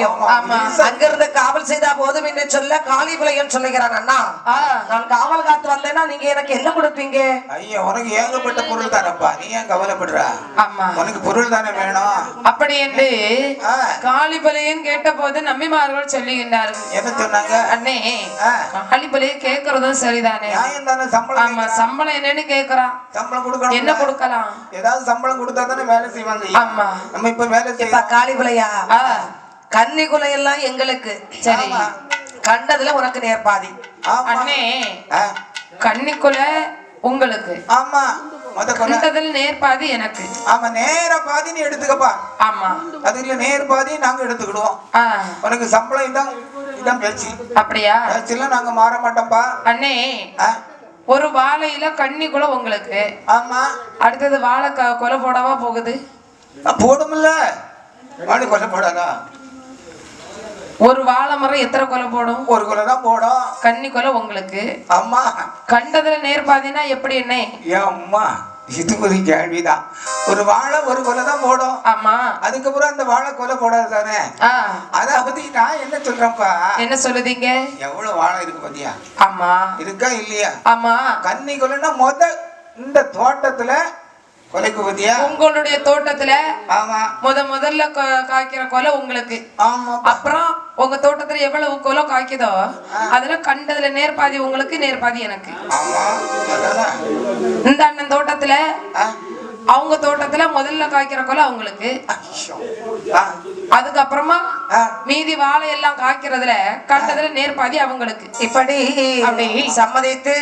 முடியும். ஆமா. அங்கிருந்து காவல் செய்தா போதும் என்று சொல்ல காளி புலையன் சொல்லுகிறான் அண்ணா நான் காவல் காத்து வந்தேன்னா நீங்க எனக்கு என்ன கொடுப்பீங்க? ஐயா உனக்கு ஏகப்பட்ட பொருள் தானப்பா. நீ ஏன் கவலைப்படுற? ஆமா. உனக்கு பொருள் தானே வேணும். அப்படி என்று ஆ. காளிபலியன் கேட்டபோது நம்பிமார்கள் சொல்லுகின்றார்கள் என்ன சொன்னாங்க? அண்ணே ஆ. காளிபலியை கேக்குறதும் சரிதானே? சம்பளம் ஆமா சம்பளம் என்னன்னு கேக்குறான் சம்பளம் கொடுக்கணும் என்ன கொடுக்கலாம்? ஏதாவது சம்பளம் கொடுத்தா தானே வேலை செய்வாங்க. ஆமா. நம்ம இப்ப வேலை செய்யலாம் காளி புலையா கன்னி குலை எல்லாம் எங்களுக்கு. சரி. கண்டதுல உனக்கு நேர்பாதி அண்ணே ஆ, கன்னிக்குல உங்களுக்கு. ஆமா. கொலை. கண்டதில் நேர்பாதி எனக்கு. ஆமா நேர பாதி நீ எடுத்துக்கப்பா. ஆமா. அது இல்ல நேர் பாதி நாங்க எடுத்துக்கிடுவோம். உனக்கு சம்பளம் இதான் இதான் பேச்சு அப்படியா? பேச்சுலாம் நாங்க மாற மாட்டோம்ப்பா அண்ணே ஒரு வாழையில கன்னிக்குல உங்களுக்கு. ஆமா. அடுத்தது வாழை கொலை போடவா போகுது? ஆ, போடுமில்ல. வாடி கொலை போடாதா? ஒரு வாழை மரம் எத்தனை கொலை போடும்? ஒரு கொலை தான் போடும். கன்னி கொலை உங்களுக்கு. அம்மா. கண்டதுல நேர்பாதினா எப்படி என்ன? ஏன் அம்மா. இது ஒரு கேள்விதான். ஒரு வாழை ஒரு கொலை தான் போடும். ஆமா. அதுக்கப்புறம் அந்த வாழை கொலை போடாது தானே? அதாவது நான் என்ன சொல்றேன்ப்பா என்ன சொல்லுதீங்க? எவ்வளவு வாழை இருக்கு பாத்தியா? ஆமா. இருக்கா இல்லையா? ஆமா. கன்னி கொலைன்னா முத இந்த தோட்டத்துல கொலைக்கு பாத்தியா உங்களுடைய தோட்டத்துல ஆமா. முத முதல்ல காய்க்கிற கொலை உங்களுக்கு. ஆமா அப்புறம் உங்க தோட்டத்துல எவ்வளவு கொலை காய்க்குதோ அதுல கண்டதுல நேர்பாதி உங்களுக்கு நேர்பாதி எனக்கு. இந்த அண்ணன் தோட்டத்துல அவங்க தோட்டத்துல முதல்ல காய்க்கிற கொலை அவங்களுக்கு. அதுக்கப்புறமா. மீதி வாழை எல்லாம் காய்க்கிறதுல கண்டதுல நேர்பாதி அவங்களுக்கு இப்படி. சம்மதித்து.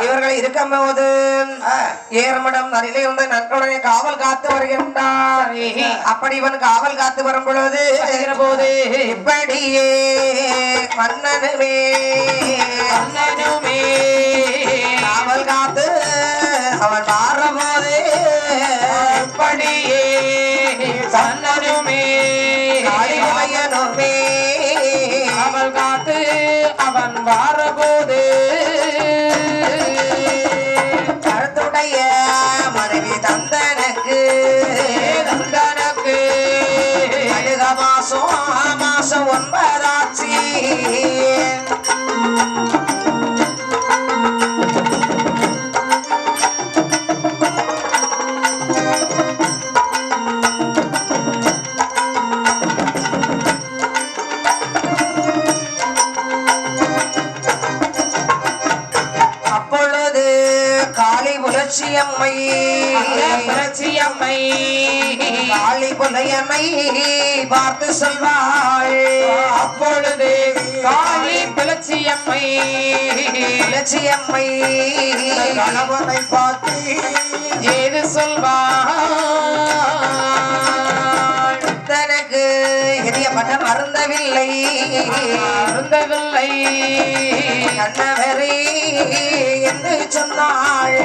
இவர்கள் இருக்கும்போது ஆ. ஏரமடம் அருகிலே இருந்து நன்கொடனே காவல் காத்து வருகின்றார். அப்படி இவன் காவல் காத்து வரும் பொழுது போது இப்படியே மன்னனுமே அண்ணனுமே காளி புலட்சி அம்மை புரட்சி அம்மை காளி புலையம்மை பார்த்து சொல்வாள். அப்பொழுது காளி புலட்சி அம்மை புலட்சி அம்மை கணவனை பார்த்து ஏது சொல்வாள்? அருந்தவில்லை கண்ணவரே என்று சொன்னாள்.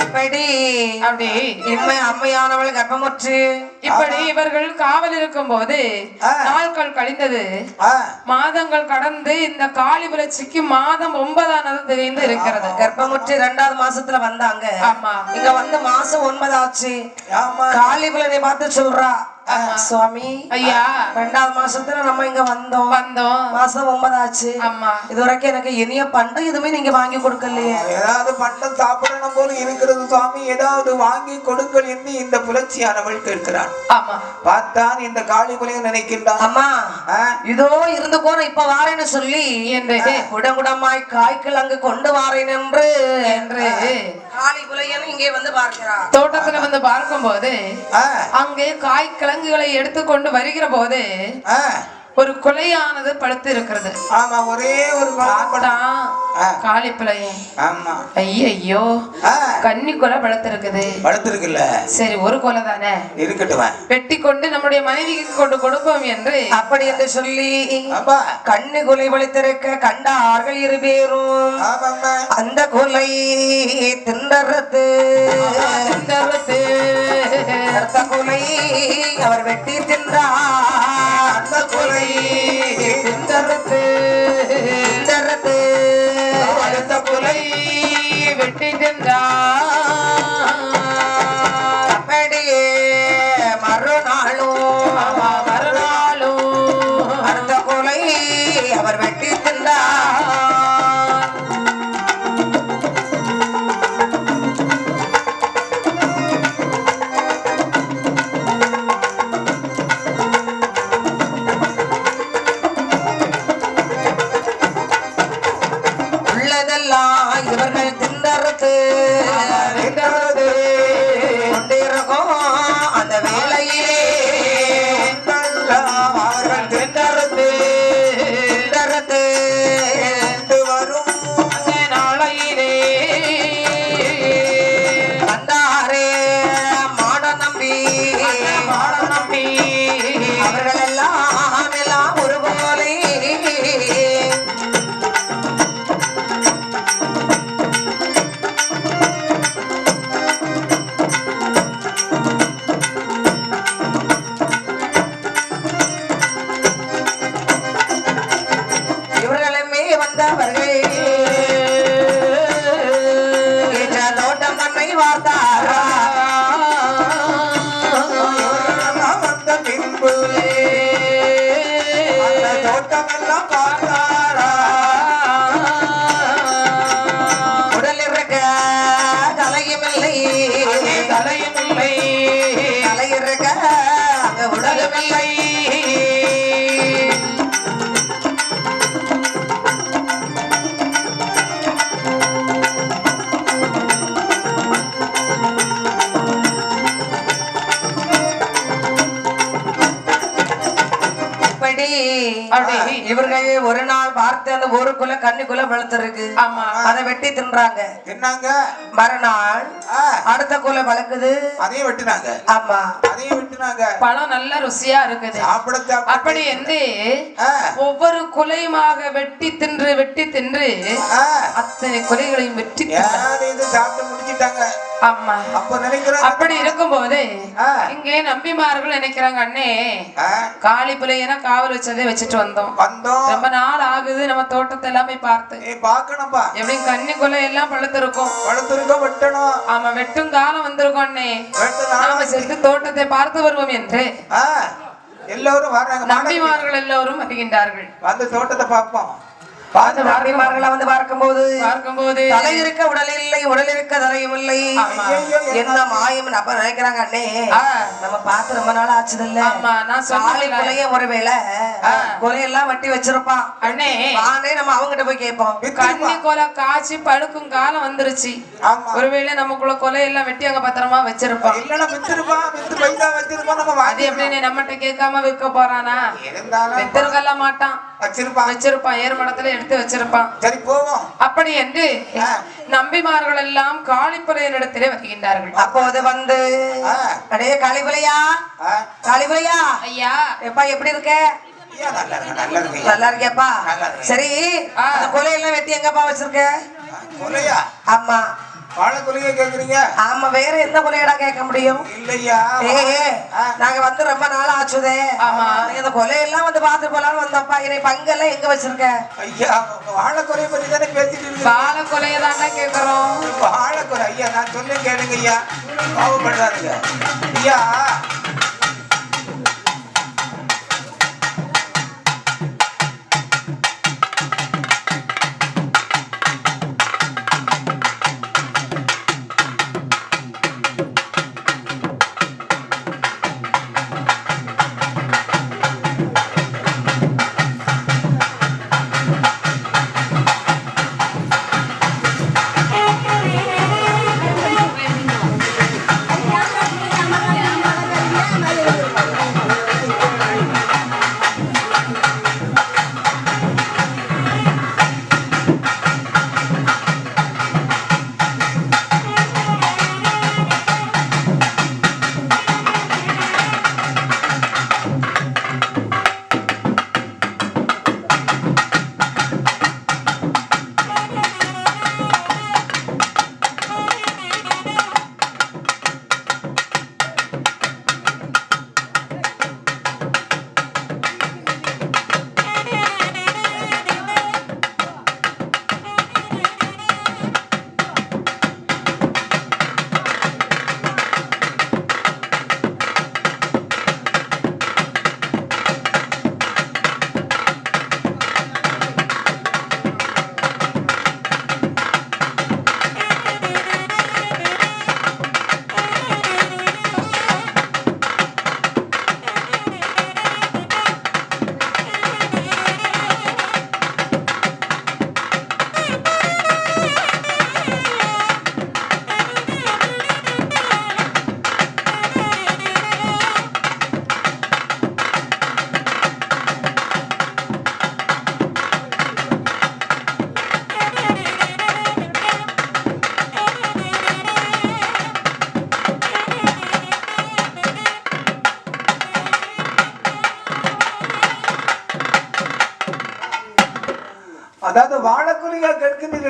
இப்படி. அப்படி. இன்மை அம்மையானவள் கர்ப்பமுற்று. இப்படி இவர்கள் காவல் இருக்கும் போது. நாட்கள் கழிந்தது. மாதங்கள் கடந்து இந்த காளி புரட்சிக்கு மாதம் ஒன்பதானது தெரிந்து இருக்கிறது. கர்ப்பமுற்று இரண்டாவது மாசத்துல வந்தாங்க. ஆமா. இங்க வந்து மாசம் ஒன்பதாச்சு. காளிபுலனை பார்த்து சொல்றா. சுவாமி. ஐயா. ரெண்டாவது மாசத்துல நம்ம இங்க வந்தோம். வந்தோம். மாசம் ஒன்பதாச்சு. ஆமா. இது வரைக்கும் எனக்கு இனிய பண்டம் எதுவுமே நீங்க வாங்கி கொடுக்கலையே. ஏதாவது பண்டம் சாப்பிடணும் போல இருக்கிறது சுவாமி. ஏதாவது வாங்கி கொடுங்கள் என்று இந்த புலட்சியானவள் கேட்கிறாள் ஆமா. பார்த்தான் இந்த காளி புலையை நினைக்கின்றான். அம்மா இதோ இருந்து போன இப்ப வாரேன்னு சொல்லி என்று. குடங்குடமாய் அங்கு கொண்டு வாரேன் என்று. என்று. காளி புலையன் இங்கே வந்து பார்க்கிறார். தோட்டத்துல வந்து பார்க்கும்போது ஆ, அங்கே காய் கிழங்குகளை எடுத்துக்கொண்டு வருகிற போது ஒரு கொலையானது பழுத்து இருக்கிறது ஆமா ஒரே ஒரு பிள்ளையன் ஆமா. ஐயோ ஆ, கன்னி கொலை பழுத்து இருக்குது படுத்திருக்குல்ல சரி ஒரு கொலை தானே? இருக்கட்டும். வெட்டி கொண்டு நம்முடைய மனைவிக்கு கொண்டு கொடுப்போம் என்று அப்படி என்று சொல்லி கண்ணு குலை வலித்திருக்க கண்டார்கள் இருபேரும். ஆமாம்மா. அந்த குலை திண்டறது. திண்டறுத்து அடுத்த குலை அவர் வெட்டி தின்றார். அந்த கொலை திண்டறுத்து திண்டறது. வெட்டி அப்படியே மறுநாளும் மறுநாளும் அடுத்த கொலை அவர் வெட்டி இவர்கள் கருத்து వార్త பார்த்து அந்த ஊருக்குள்ள கண்ணுக்குள்ள வளர்த்துருக்கு. ஆமா. அதை வெட்டி தின்றாங்க. என்னங்க மறுநாள் அடுத்த குலை வளர்க்குது. அதையும் வெட்டினாங்க. ஆமா. அதையும் வெட்டினாங்க. பழம் நல்ல ருசியா இருக்குது. அப்படி ஆ, ஒவ்வொரு குலையுமாக வெட்டி தின்று வெட்டி தின்று அத்தனை குலைகளையும் வெட்டி சாப்பிட்டு முடிச்சிட்டாங்க ஆமா. அப்ப நினைக்கிறாங்க அப்படி இருக்கும்போது. இங்கே நம்பிமார்கள் நினைக்கிறாங்க அண்ணே. காளி பிள்ளையனா காவல் வச்சதே வச்சுட்டு வந்தோம். வந்தோம். ரொம்ப நாள் ஆகுது நம்ம தோட்டத்தை எல்லாமே பார்த்து. பாக்கணும்பா எப்படி கன்னி கொலை எல்லாம் பழுத்திருக்கும். பழுத்திருக்க வெட்டணும். ஆமா வெட்டும் காலம் வந்திருக்கும் அண்ணே. வெட்டு நாம சென்று தோட்டத்தை பார்த்து வருவோம் என்று. எல்லோரும் வர்றாங்க நம்பிமார்கள் எல்லோரும் வருகின்றார்கள். வந்து தோட்டத்தை பார்ப்போம். பார்த்து நம்பிமார்களை வந்து பார்க்கும்போது பார்க்கும்போது தலை இருக்க உடல் இல்லை உடல் இருக்க தலையும் இல்லை என்ன மாயம் அப்ப நினைக்கிறாங்க அண்ணே. நம்ம பார்த்து ரொம்ப நாள் நான் காலை சொன்னேன் கொலைய ஒருவேளை. கொலையெல்லாம் வெட்டி வச்சிருப்பான். அண்ணே. வானே நம்ம அவங்கிட்ட போய் கேட்போம். கன்னி கொலை காய்ச்சி பழுக்கும் காலம் வந்துருச்சு. ஒருவேளை நமக்குள்ள கொலை எல்லாம் வெட்டி அங்க பத்திரமா வச்சிருப்பான். இல்லன்னா வித்துருப்பான் வித்து பைசா வச்சிருப்பான் நம்ம அது வாங்கி எப்படி நம்மகிட்ட கேட்காம விற்க போறானா? இருந்தாலும் வித்திருக்கல மாட்டான். வச்சிருப்பான். வச்சிருப்பான். ஏறுமடத்துல எடுத்து வச்சிருப்பான். சரி போவோம். அப்படி என்று நம்பிமார்கள் எல்லாம் காளிப்பறையனிடத்திலே வருகின்றார்கள். அப்போது வந்து. அடே காளிபலையா காளிபலையா ஐயா. எப்பா எப்படி இருக்க? நல்லா இருக்கு நல்லா இருக்கு நல்லா இருக்கியாப்பா? நல்லா இருக்கேன். சரி கொலையெல்லாம் வெட்டி எங்கப்பா வச்சிருக்க? கொலையா? ஆமா. வாழை கொலையா கேக்குறீங்க? ஆமா வேற எந்த கொலையடா கேட்க முடியும்? இல்லையா? நாங்க வந்து ரொம்ப நாள் ஆச்சுதே. ஆமா. இந்த கொலையெல்லாம் வந்து பார்த்து போலான்னு வந்தப்பா. என்னை பங்கெல்லாம் எங்க வச்சிருக்க? ஐயா வாழை கொலையை பத்தி தானே பேசிட்டு இருக்கீங்க? பால கொலையை தாண்டா கேக்குறோம். வாழை கொலை ஐயா நான் சொல்ல கேளுங்க ஐயா பாவப்படுறாருங்க ஐயா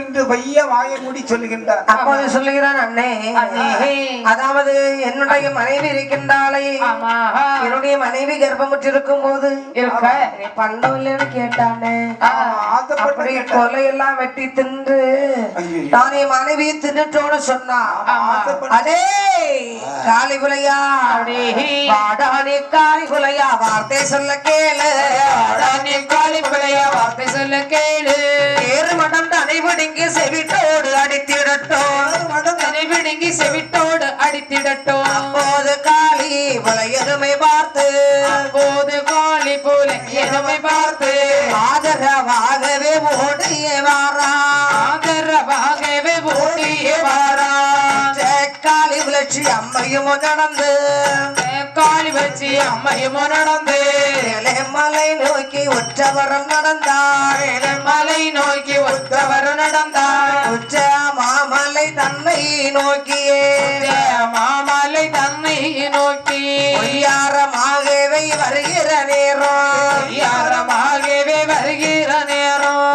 என்று பைய வாயை மூடி சொல்லுகின்றார். அப்போது சொல்லுகிறான் அண்ணே. அதாவது என்னுடைய மனைவி இருக்கின்றாளே. என்னுடைய மனைவி கர்ப்பமுற்றிருக்கும் போது பண்டம் இல்லைன்னு கேட்டானே. அப்படி. கொலையெல்லாம் வெட்டி தின்று. நான் என் மனைவியை தின்னுட்டோன்னு சொன்னா ஆசைப்பட்டு அடே காளி குலையா? வாடானே காளி குலையா? வார்த்தை சொல்ல கேளு. அனைவடிங்க செவிட்டோடு அடித்திடட்டோம். தன்னை விழுங்கி செவிட்டோடு அடித்திடட்டும். அப்போது காளி குலையதுமை பார்த்து. போது காளி போல எதுமை பார்த்து. ஆதரவாகவே ஓடிய வாரா. ஆதரவாகவே ஓடியே வாரா. காளி விளச்சி அம்மையும் நடந்து. காளி வச்சு அம்மையும் நடந்து மலை நோக்கி உற்றவரம் நடந்தார். மலை நோக்கி ஒத்தவர் நடந்தார். உச்ச மாமலை தன்னை நோக்கியே. மாமலை தன்னை நோக்கி. பொய்யாரமாகவே வருகிற நேரம். யார